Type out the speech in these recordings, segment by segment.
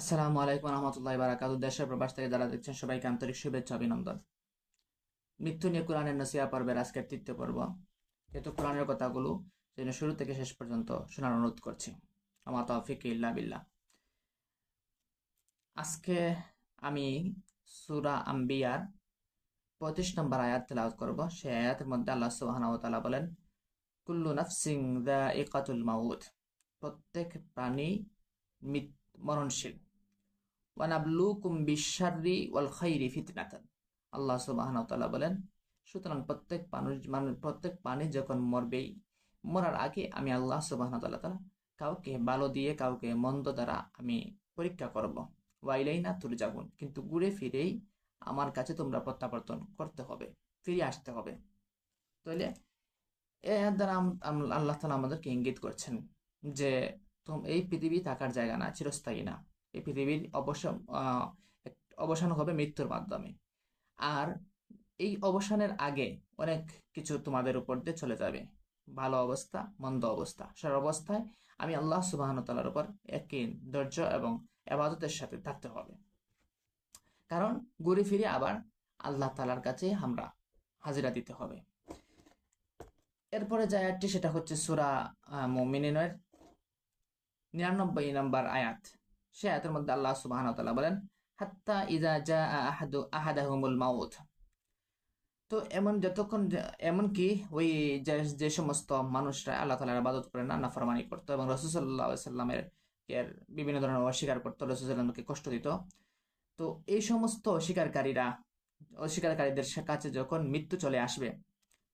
আসসালামু আলাইকুম রহমতুল্লাহ বারাকাতু। দেশের প্রবাস থেকে যারা দেখছেন, সবাইকে আন্তরিক শুভেচ্ছা অভিনন্দন। মৃত্যু নিয়ে কোরআনের নসিয়া পর্বের আজকের তৃতীয় পর্ব। যেহেতু কোরআনের কথাগুলো সেজন্য শুরু থেকে শেষ পর্যন্ত শোনার অনুরোধ করছি। আমার তৌফিক ইল্লা বিল্লাহ। আজকে আমি সুরা আম্বিয়ার পঁয়ত্রিশ নম্বর আয়াত তেলাওয়াত করব। সেই আয়াতের মধ্যে আল্লাহ তাআলা বলেন, কুল্লু নাফসিং যায়িকাতুল মাউদ প্রত্যেক প্রাণী মরণশীল। ওয়ানাবলুকুম বিশাররি ওয়াল খাইরি ফিতনাতান। আল্লাহ সুবহানাহু ওয়া তাআলা বলেন, সুতরাং প্রত্যেক মানুষ মানুষ প্রত্যেক প্রাণী যখন মরবেই, মরার আগে আমি আল্লাহ সুবহানাহু ওয়া তাআলা কাউকে ভালো দিয়ে, কাউকে মন্দ দ্বারা আমি পরীক্ষা করব। ওয়াইলাইনা তুরজাগুন কিন্তু ঘুরে ফিরেই আমার কাছে তোমরা প্রত্যাবর্তন করতে হবে, ফিরে আসতে হবে। তাহলে এর দ্বারা আল্লাহ তালা আমাদেরকে ইঙ্গিত করছেন যে এই পৃথিবী থাকার জায়গা না, চিরস্থায়ী না। এই পৃথিবীর অবসান অবসান হবে মৃত্যুর মাধ্যমে। আর এই অবসানের আগে অনেক কিছু তোমাদের উপর দিয়ে চলে যাবে। ভালো অবস্থা, মন্দ অবস্থা সব অবস্থায় আমি আল্লাহ সুবাহন তালার উপর একই ধৈর্য এবং আবাদতের সাথে থাকতে হবে। কারণ ঘুরে ফিরে আবার আল্লাহ তালার কাছে আমরা হাজিরা দিতে হবে। এরপরে যে আয়াতটি, সেটা হচ্ছে সুরা মুমিনের নিরানব্বই নম্বর আয়াত। সে আয়াতের মধ্যে আল্লাহ তাআলা বলেন, হাত্তা ইজা জা আহাদু, আহাদাহুমুল মাউত। তো এমন যতক্ষণ এমন কি ওই যে সমস্ত মানুষরা আল্লাহ তাআলার ইবাদত করে না নাফরমানি করতো এবং রাসূল সাল্লাল্লাহু সাল্লামের এর বিভিন্ন ধরনের অস্বীকার করতো, রাসূল সাল্লামকে কষ্ট দিত। তো এই সমস্ত অস্বীকারীরা, অস্বীকারীদের কাছে যখন মৃত্যু চলে আসবে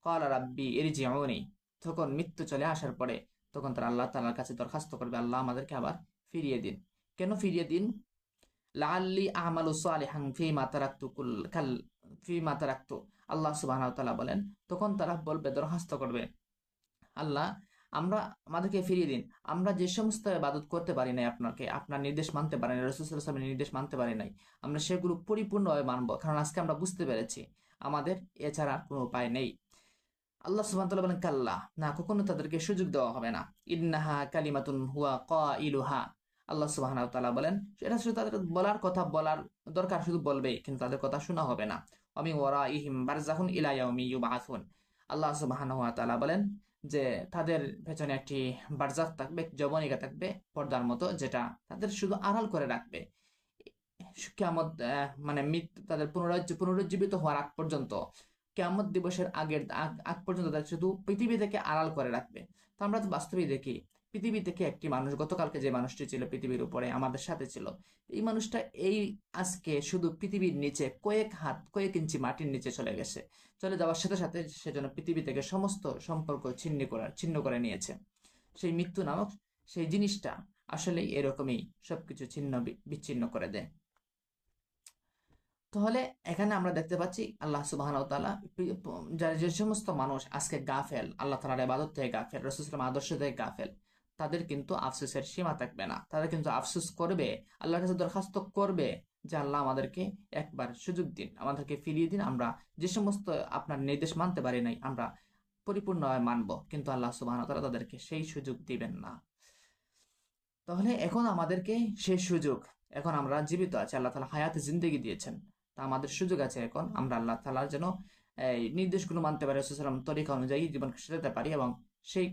কল রাব্বি ইরজিউনি। তখন মৃত্যু চলে আসার পরে, তখন তারা আল্লাহ তালার কাছে দরখাস্ত করবে, আল্লাহ আমাদেরকে আবার ফিরিয়ে দিন। কেন ফিরিয়ে দিন? লাআল্লি আমালু সালিহান ফীমা তারাকতু কুল, কাল ফীমা তারাকতু। আল্লাহ সুবহানাহু ওয়া বলেন, তখন তারা বলবে, দরখাস্ত করবে। আল্লাহ, আমরা, আমাদেরকে ফিরিয়ে দিন। আমরা যে সমস্ত ইবাদত করতে পারি নাই আপনাকে, আপনার নির্দেশ মানতে পারি নাই, রাসূল সাল্লাল্লাহু নির্দেশ মানতে পারি নাই, আমরা সেগুলো পরিপূর্ণভাবে মানব, কারণ আজকে আমরা বুঝতে পেরেছি, আমাদের এছাড়া কোনো উপায় নেই। আল্লাহ ওয়া বলেন, কাল্লা, না, কখনো তাদেরকে সুযোগ দেওয়া হবে না। ইন্নাহা কালিমাতুন হুয়া কাইলুহা। আল্লাহ সুবহানাহু ওয়া তাআলা বলেন এটা শুধু তাদের বলার কথা বলার দরকার শুধু বলবেই কিন্তু তাদের কথা শোনা হবে না। আমি ওয়ারাইহিম বারজাহুন ইলা ইয়াউমি ইউবাআসুন আল্লাহ সুবহানাহু ওয়া তাআলা বলেন যে তাদের পেছনে একটি বারজাখ থাকবে জবনিকা থাকবে পর্দার মতো যেটা তাদের শুধু আড়াল করে রাখবে। কেয়ামত আহ, মানে মৃত্যু তাদের পুনরুজ্জী পুনরুজ্জীবিত হওয়ার আগ পর্যন্ত কেয়ামত দিবসের আগের আগ আগ পর্যন্ত তাদের শুধু পৃথিবী থেকে আড়াল করে রাখবে। তো আমরা তো বাস্তবেই দেখি পৃথিবী থেকে একটি মানুষ, গতকালকে যে মানুষটি ছিল পৃথিবীর উপরে, আমাদের সাথে ছিল। এই মানুষটা এই আজকে শুধু পৃথিবীর নিচে কয়েক হাত, কয়েক ইঞ্চি মাটির নিচে চলে গেছে। চলে যাওয়ার সাথে সাথে সেজন্য পৃথিবী থেকে সমস্ত সম্পর্ক ছিন্ন করার, ছিন্ন করে নিয়েছে। সেই মৃত্যু নামক সেই জিনিসটা আসলেই এরকমই সবকিছু ছিন্ন বিচ্ছিন্ন করে দেয়। তাহলে এখানে আমরা দেখতে পাচ্ছি আল্লাহ যারা যে সমস্ত মানুষ আজকে গাফেল, আল্লাহ তাআলার ইবাদত থেকে গাফেল, রাসূল আদর্শ থেকে গাফেল। তাদের কিন্তু আফসোসের সীমা থাকবে না। তাদের কিন্তু আফসোস করবে, আল্লাহর কাছে দরখাস্ত করবে যে আল্লাহ আমাদেরকে একবার সুযোগ দিন, আমাদেরকে ফিরিয়ে দিন। আমরা যে সমস্ত আপনার নির্দেশ মানতে পারি নাই, আমরা পরিপূর্ণভাবে মানব, কিন্তু আল্লাহ ওয়া তাআলা তাদেরকে সেই সুযোগ দিবেন না। তাহলে এখন আমাদেরকে সেই সুযোগ, এখন আমরা জীবিত আছি, আল্লাহ তালা হায়াতে জিন্দেগি দিয়েছেন। তা আমাদের সুযোগ আছে এখন, আমরা আল্লাহ তাআলার যেন এই নির্দেশগুলো মানতে পারি রাসূলুল্লাহ তরিকা অনুযায়ী জীবন সাজাতে পারি এবং সেই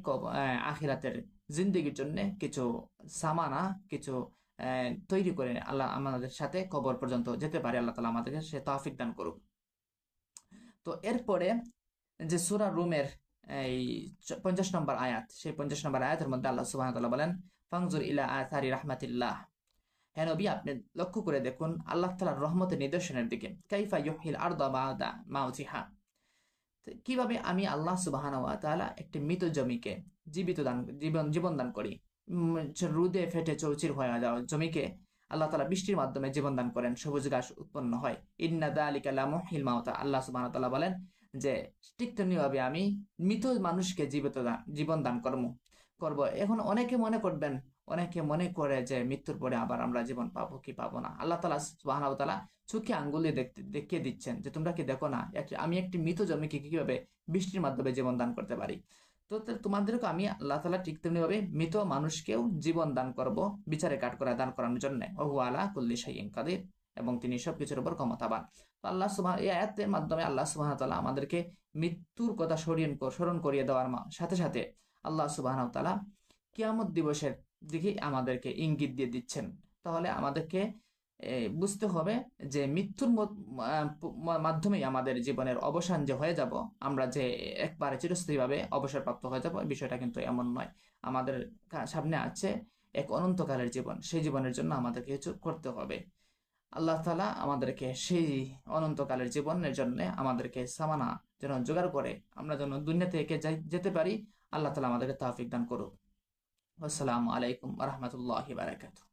আখিরাতের জিন্দেগির জন্য কিছু সামানা, কিছু তৈরি করে আল্লাহ আমাদের সাথে কবর পর্যন্ত যেতে পারে। আল্লাহ তালা আমাদেরকে সে তৌফিক দান করুক। তো এরপরে যে সূরা রুমের, এই পঞ্চাশ নম্বর আয়াত, সেই পঞ্চাশ নম্বর আয়াতের মধ্যে আল্লাহ ওয়া বলেন ফাংজুর ইলা আথারি রাহমাতিল্লাহ। হ্যাঁ নবী, আপনি লক্ষ্য করে দেখুন, আল্লাহ তাআলার রহমতের নিদর্শনের দিকে। কাইফা ইউহিল আরদা বাদা মাউতিহা তো কীভাবে আমি আল্লাহ সুবাহানা তালা একটি মৃত জমিকে জীবিত দান, জীবন জীবন দান করি? রুদে ফেটে চৌচির হয়ে যাওয়া জমিকে আল্লাহ তালা বৃষ্টির মাধ্যমে জীবন দান করেন, সবুজ ঘাস উৎপন্ন হয়। ইন্না কালাম লামুহিল মাওতা আল্লাহ সুবাহ তালা বলেন যে, ঠিক তেমনিভাবে আমি মৃত মানুষকে জীবিত দান জীবন দান কর্ম। করব। এখন অনেকে মনে করবেন, অনেকে মনে করে যে মৃত্যুর পরে আবার আমরা জীবন পাবো কি পাবো না। আল্লাহ তালা সুবহানাহু ওয়া তাআলা চোখে আঙ্গুল দেখতে, দেখিয়ে দিচ্ছেন যে তোমরা কি দেখো না? আমি একটি মৃত জমিকে কীভাবে বৃষ্টির মাধ্যমে জীবন দান করতে পারি? তো তোমাদেরকে আমি আল্লাহ তালা ঠিক তেমনিভাবে মৃত মানুষকেও জীবন দান করব বিচারে কাট করা, দান করানোর জন্য। ওহু আলা কুল্লি শাইইন কাদির এবং তিনি সবকিছুর উপর ক্ষমতাবান। তো আল্লাহ সুবাহ এই আয়াতের মাধ্যমে আল্লাহ সুবাহ তালা আমাদেরকে মৃত্যুর কথা স্মরণ স্মরণ করিয়ে দেওয়ার সাথে সাথে আল্লাহ সুবাহ তাআলা কিয়ামত দিবসের দিকে আমাদেরকে ইঙ্গিত দিয়ে দিচ্ছেন। তাহলে আমাদেরকে বুঝতে হবে যে মৃত্যুর মত- মাধ্যমেই আমাদের জীবনের অবসান যে হয়ে যাব, আমরা যে একবারে চিরস্থায়ীভাবে অবসরপ্রাপ্ত হয়ে যাব, বিষয়টা কিন্তু এমন নয়। আমাদের সামনে আছে এক অনন্তকালের জীবন, সেই জীবনের জন্য আমাদেরকে কিছু করতে হবে। আল্লাহ তালা আমাদেরকে সেই অনন্তকালের জীবনের জন্য আমাদেরকে সামানা যেন জোগাড় করে, আমরা যেন দুনিয়া থেকে যেতে পারি আল্লাহ তালা আমাদেরকে তাহফিক দান করুক। আসসালামু আলাইকুম রহমতুল্লাহ বারাকাতুহ।